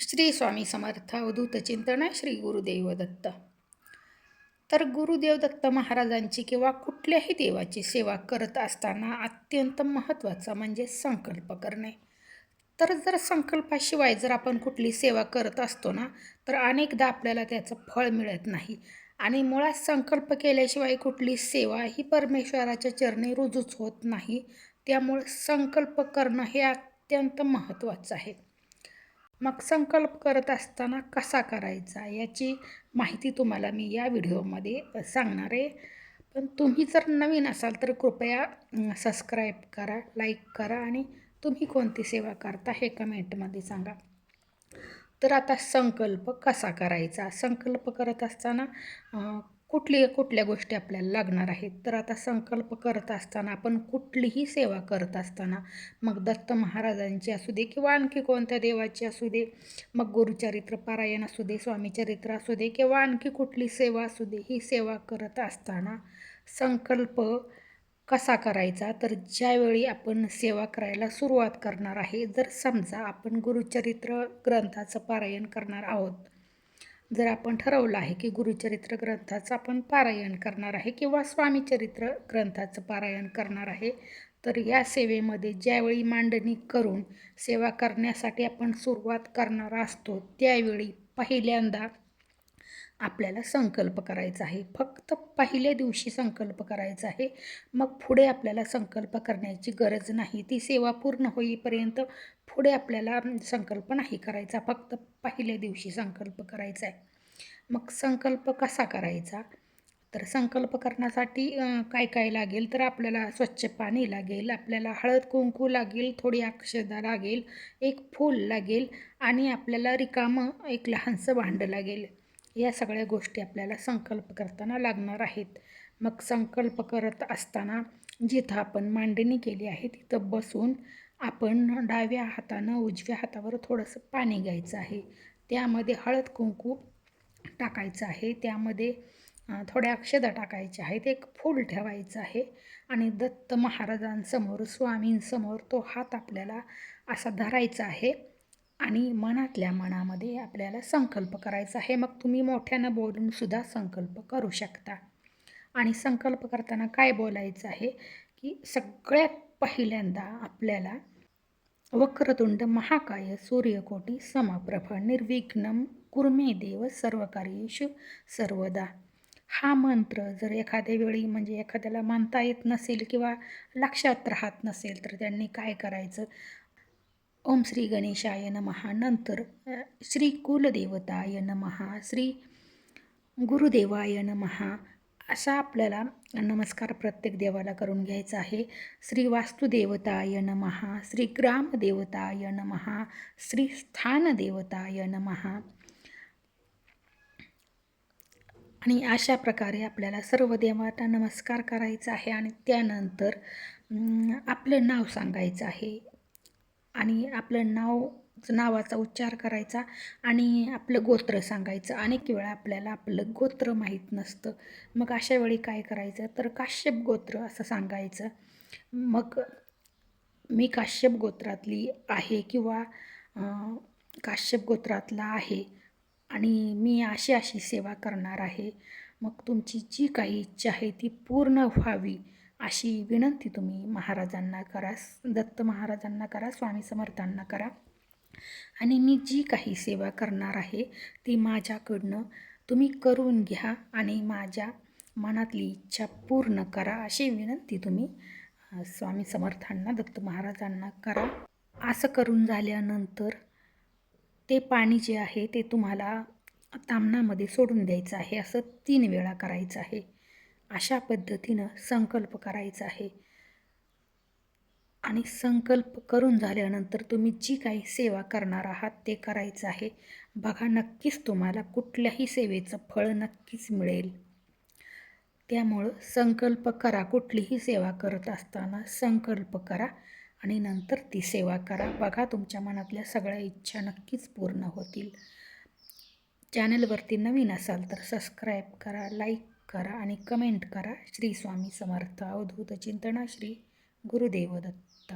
श्री स्वामी समर्थ अवधूत चिंतन श्री गुरुदेव दत्त तर गुरुदेव दत्त महाराजांची किंवा कुठल्याही देवाची सेवा करत असताना अत्यंत महत्त्वाचा म्हणजे संकल्प करणे तर जर संकल्पाशिवाय जर आपण कुठली सेवा करत असतो ना तर अनेकदा आपल्याला त्याचं फळ मिळत नाही. आणि मुळात संकल्प केल्याशिवाय कुठली सेवा ही परमेश्वराच्या चरणी रुजूच होत नाही. त्यामुळे संकल्प करणं हे अत्यंत महत्त्वाचं आहे. मग संकल्प करत असताना कसा करायचा याची माहिती तुम्हाला मी या व्हिडिओमध्ये सांगणार आहे. पण तुम्ही जर नवीन असाल तर कृपया सबस्क्राईब करा लाईक करा आणि तुम्ही कोणती सेवा करता हे कमेंटमध्ये सांगा. तर आता संकल्प कसा करायचा? संकल्प करत असताना कुठली कुठल्या गोष्टी आपल्याला लागणार आहेत? तर आता संकल्प करत असताना आपण कुठलीही सेवा करत असताना मग दत्त महाराजांची असू दे किंवा आणखी कोणत्या देवाची असू दे मग गुरुचरित्र पारायण असू दे स्वामीचरित्र असू दे किंवा आणखी कुठली सेवा असू दे ही सेवा करत असताना संकल्प कसा करायचा? तर ज्यावेळी आपण सेवा करायला सुरुवात करणार आहे जर समजा आपण गुरुचरित्र ग्रंथाचं पारायण करणार आहोत जर आपण ठरवलं आहे की गुरुचरित्र ग्रंथाचं आपण पारायण करणार आहे किंवा स्वामीचरित्र ग्रंथाचं पारायण करणार आहे तर या सेवेमध्ये ज्यावेळी मांडणी करून सेवा करण्यासाठी आपण सुरुवात करणार असतो त्यावेळी पहिल्यांदा आपल्याला संकल्प करायचा आहे. फक्त पहिल्या दिवशी संकल्प करायचा आहे. मग पुढे आपल्याला संकल्प करण्याची गरज नाही. ती सेवा पूर्ण होईपर्यंत पुढे आपल्याला संकल्प नाही करायचा. फक्त पहिल्या दिवशी संकल्प करायचा आहे. मग संकल्प कसा करायचा? तर संकल्प करण्यासाठी काय काय लागेल? तर आपल्याला स्वच्छ पाणी लागेल आपल्याला हळद कुंकू लागेल थोडी अक्षदा लागेल एक फूल लागेल आणि आपल्याला रिकामं एक लहानसं भांडं लागेल. या सगळ्या गोष्टी आपल्याला संकल्प करताना लागणार आहेत. मग संकल्प करत असताना जिथं आपण मांडणी केली आहे तिथं बसून आपण डाव्या हातानं उजव्या हातावर थोडंसं पाणी घ्यायचं आहे. त्यामध्ये हळद कुंकू टाकायचं आहे. त्यामध्ये थोड्या अक्षदा टाकायच्या आहेत. एक फूल ठेवायचं आहे आणि दत्त महाराजांसमोर स्वामींसमोर तो हात आपल्याला असा धरायचा आहे. आणि मनातल्या मनामध्ये आपल्याला संकल्प करायचा आहे. मग तुम्ही मोठ्यानं बोलूनसुद्धा संकल्प करू शकता. आणि संकल्प करताना काय बोलायचं आहे? की सगळ्यात पहिल्यांदा आपल्याला वक्रतुंड महाकाय सूर्यकोटी समप्रभ निर्विघ्नम कुर्मे देव सर्व सर्वदा. हा मंत्र जर एखाद्या वेळी म्हणजे एखाद्याला मानता येत नसेल किंवा लक्षात राहत नसेल तर त्यांनी काय करायचं? ओम श्री गणेशाय नमहा नंतर श्री कुलदेवताय नमहा श्री गुरुदेवाय नमहा असा आपल्याला नमस्कार प्रत्येक देवाला करून घ्यायचा आहे. श्री वास्तुदेवताय नमहा श्री ग्रामदेवताय नमहा श्री स्थानदेवताय नमहा आणि अशा प्रकारे आपल्याला सर्व देवांना नमस्कार करायचा आहे आणि त्यानंतर आपलं नाव सांगायचं आहे. आणि आपलं नाव नावाचा उच्चार करायचा आणि आपलं गोत्र सांगायचं. अनेक वेळा आपल्याला आपलं गोत्र माहीत नसतं. मग अशा वेळी काय करायचं? तर काश्यप गोत्र असं सांगायचं. मग मी काश्यप गोत्रातली आहे किंवा काश्यप गोत्रातला आहे आणि मी अशी अशी सेवा करणार आहे. मग तुमची जी काही इच्छा आहे ती पूर्ण व्हावी. अशी विनंती तुम्ही महाराजांना करा दत्त महाराजांना करा स्वामी समर्थांना करा. आणि मी जी काही सेवा करणार आहे ती माझ्याकडनं तुम्ही करून घ्या आणि माझ्या मनातली इच्छा पूर्ण करा अशी विनंती तुम्ही स्वामी समर्थांना दत्त महाराजांना करा. असं करून झाल्यानंतर ते पाणी जे आहे ते तुम्हाला तामणामध्ये सोडून द्यायचं आहे असं तीन वेळा करायचं आहे. अशा पद्धतीनं संकल्प करायचा आहे. आणि संकल्प करून झाल्यानंतर तुम्ही जी काही सेवा करणार आहात ते करायचं आहे. बघा नक्कीच तुम्हाला कुठल्याही सेवेचं फळ नक्कीच मिळेल. त्यामुळं संकल्प करा. कुठलीही सेवा करत असताना संकल्प करा आणि नंतर ती सेवा करा. बघा तुमच्या मनातल्या सगळ्या इच्छा नक्कीच पूर्ण होतील. चॅनलवरती नवीन असाल तर सबस्क्राईब करा लाईक करा आणि कमेंट करा. श्री स्वामी समर्थ. अवधूत चिंतना श्री गुरुदेव दत्त